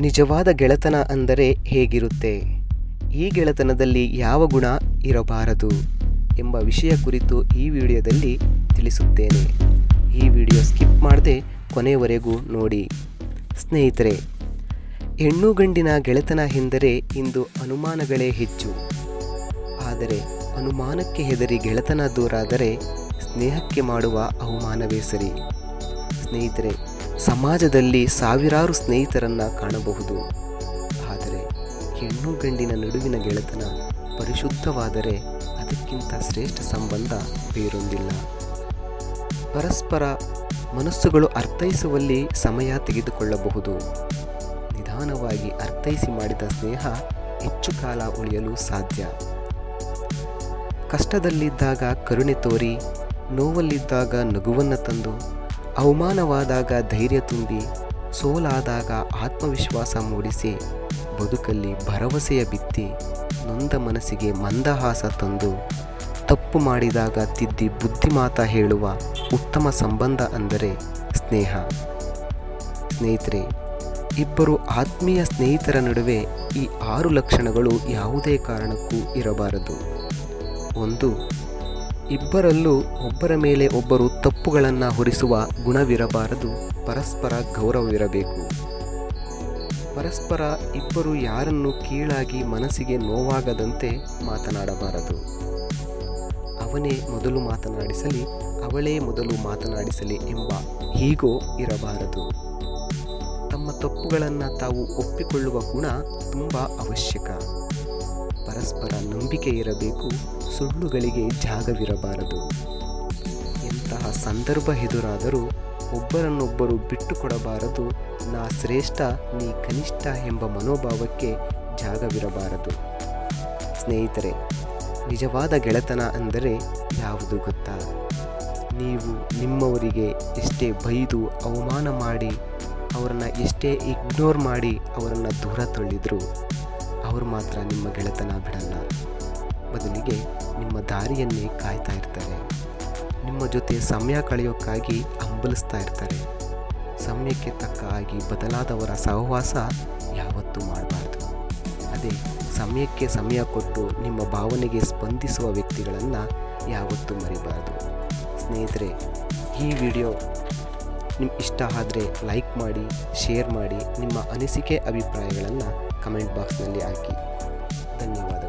ನಿಜವಾದ ಗೆಳೆತನ ಅಂದರೆ ಹೇಗಿರುತ್ತೆ? ಈ ಗೆಳೆತನದಲ್ಲಿ ಯಾವ ಗುಣ ಇರಬಾರದು ಎಂಬ ವಿಷಯ ಕುರಿತು ಈ ವಿಡಿಯೋದಲ್ಲಿ ತಿಳಿಸುತ್ತೇನೆ. ಈ ವಿಡಿಯೋ ಸ್ಕಿಪ್ ಮಾಡದೆ ಕೊನೆಯವರೆಗೂ ನೋಡಿ. ಸ್ನೇಹಿತರೆ, ಹೆಣ್ಣು ಗಂಡಿನ ಗೆಳೆತನ ಎಂದರೆ ಇಂದು ಅನುಮಾನಗಳೇ ಹೆಚ್ಚು. ಆದರೆ ಅನುಮಾನಕ್ಕೆ ಹೆದರಿ ಗೆಳೆತನ ದೂರಾದರೆ ಸ್ನೇಹಕ್ಕೆ ಮಾಡುವ ಅವಮಾನವೇ ಸರಿ. ಸ್ನೇಹಿತರೆ ಸಮಾಜದಲ್ಲಿ ಸಾವಿರಾರು ಸ್ನೇಹಿತರನ್ನು ಕಾಣಬಹುದು. ಆದರೆ ಹೆಣ್ಣು ಗಂಡಿನ ನಡುವಿನ ಗೆಳೆತನ ಪರಿಶುದ್ಧವಾದರೆ ಅದಕ್ಕಿಂತ ಶ್ರೇಷ್ಠ ಸಂಬಂಧ ಬೇರೊಂದಿಲ್ಲ. ಪರಸ್ಪರ ಮನಸ್ಸುಗಳು ಅರ್ಥೈಸುವಲ್ಲಿ ಸಮಯ ತೆಗೆದುಕೊಳ್ಳಬಹುದು. ನಿಧಾನವಾಗಿ ಅರ್ಥೈಸಿ ಮಾಡಿದ ಸ್ನೇಹ ಹೆಚ್ಚು ಕಾಲ ಉಳಿಯಲು ಸಾಧ್ಯ. ಕಷ್ಟದಲ್ಲಿದ್ದಾಗ ಕರುಣೆ ತೋರಿ, ನೋವಲ್ಲಿದ್ದಾಗ ನಗುವನ್ನು ತಂದು ಅವಮಾನವಾದಾಗ ಧೈರ್ಯ ತುಂಬಿ, ಸೋಲಾದಾಗ ಆತ್ಮವಿಶ್ವಾಸ ಮೂಡಿಸಿ, ಬದುಕಲ್ಲಿ ಭರವಸೆಯ ಬಿತ್ತಿ ನೊಂದ ಮನಸ್ಸಿಗೆ ಮಂದಹಾಸ ತಂದು, ತಪ್ಪು ಮಾಡಿದಾಗ ತಿದ್ದಿ ಬುದ್ಧಿಮಾತ ಹೇಳುವ ಉತ್ತಮ ಸಂಬಂಧ ಅಂದರೆ ಸ್ನೇಹ. ಸ್ನೇಹಿತರೆ, ಇಬ್ಬರು ಆತ್ಮೀಯ ಸ್ನೇಹಿತರ ನಡುವೆ ಈ ಆರು ಲಕ್ಷಣಗಳು ಯಾವುದೇ ಕಾರಣಕ್ಕೂ ಇರಬಾರದು. ಒಂದು ಇಬ್ಬರಲ್ಲೂ ಒಬ್ಬರ ಮೇಲೆ ಒಬ್ಬರು ತಪ್ಪುಗಳನ್ನು ಹೊರಿಸುವ ಗುಣವಿರಬಾರದು, ಪರಸ್ಪರ ಗೌರವವಿರಬೇಕು. ಪರಸ್ಪರ ಇಬ್ಬರು ಯಾರನ್ನು ಕೀಳಾಗಿ ಮನಸ್ಸಿಗೆ ನೋವಾಗದಂತೆ ಮಾತನಾಡಬಾರದು. ಅವನೇ ಮೊದಲು ಮಾತನಾಡಿಸಲಿ, ಅವಳೇ ಮೊದಲು ಮಾತನಾಡಿಸಲಿ ಎಂಬ ಹೀಗೋ ಇರಬಾರದು. ತಮ್ಮ ತಪ್ಪುಗಳನ್ನು ತಾವು ಒಪ್ಪಿಕೊಳ್ಳುವ ಗುಣ ತುಂಬ ಅವಶ್ಯಕ. ಪರಸ್ಪರ ನಂಬಿಕೆ ಇರಬೇಕು, ಸುಳ್ಳುಗಳಿಗೆ ಜಾಗವಿರಬಾರದು. ಇಂತಹ ಸಂದರ್ಭ ಎದುರಾದರೂ ಒಬ್ಬರನ್ನೊಬ್ಬರು ಬಿಟ್ಟುಕೊಡಬಾರದು, ನಾ ಶ್ರೇಷ್ಠ, ನೀ ಕನಿಷ್ಠ ಎಂಬ ಮನೋಭಾವಕ್ಕೆ ಜಾಗವಿರಬಾರದು. ಸ್ನೇಹಿತರೆ, ನಿಜವಾದ ಗೆಳೆತನ ಅಂದರೆ ಯಾವುದು ಗೊತ್ತಾ? ನೀವು ನಿಮ್ಮವರಿಗೆ ಎಷ್ಟೇ ಬೈದು ಅವಮಾನ ಮಾಡಿ, ಅವರನ್ನು ಎಷ್ಟೇ ಇಗ್ನೋರ್ ಮಾಡಿ ಅವರನ್ನು ದೂರ ತಳ್ಳಿದ್ರು ಅವರು ಮಾತ್ರ ನಿಮ್ಮ ಗೆಳೆತನ ಬಿಡಲ್ಲ. ಬದಲಿಗೆ ನಿಮ್ಮ ದಾರಿಯನ್ನೇ ಕಾಯ್ತಾ ಇರ್ತಾರೆ. ನಿಮ್ಮ ಜೊತೆ ಸಮಯ ಕಳೆಯೋಕ್ಕಾಗಿ ಹಂಬಲಿಸ್ತಾ ಇರ್ತಾರೆ. ಸಮಯಕ್ಕೆ ತಕ್ಕ ಆಗಿ ಬದಲಾದವರ ಸಹವಾಸ ಯಾವತ್ತೂ ಮಾಡಬಾರ್ದು. ಅದೇ ಸಮಯಕ್ಕೆ ಸಮಯ ಕೊಟ್ಟು ನಿಮ್ಮ ಭಾವನೆಗೆ ಸ್ಪಂದಿಸುವ ವ್ಯಕ್ತಿಗಳನ್ನು ಯಾವತ್ತೂ ಮರಿಬಾರ್ದು. ಸ್ನೇಹಿತರೆ, ಈ ವಿಡಿಯೋ ನಿಮ್ಮ ಇಷ್ಟ ಆದರೆ ಲೈಕ್ ಮಾಡಿ, ಶೇರ್ ಮಾಡಿ ನಿಮ್ಮ ಅನಿಸಿಕೆ, ಅಭಿಪ್ರಾಯಗಳನ್ನು ಕಮೆಂಟ್ ಬಾಕ್ಸ್ನಲ್ಲಿ ಹಾಕಿ ಧನ್ಯವಾದ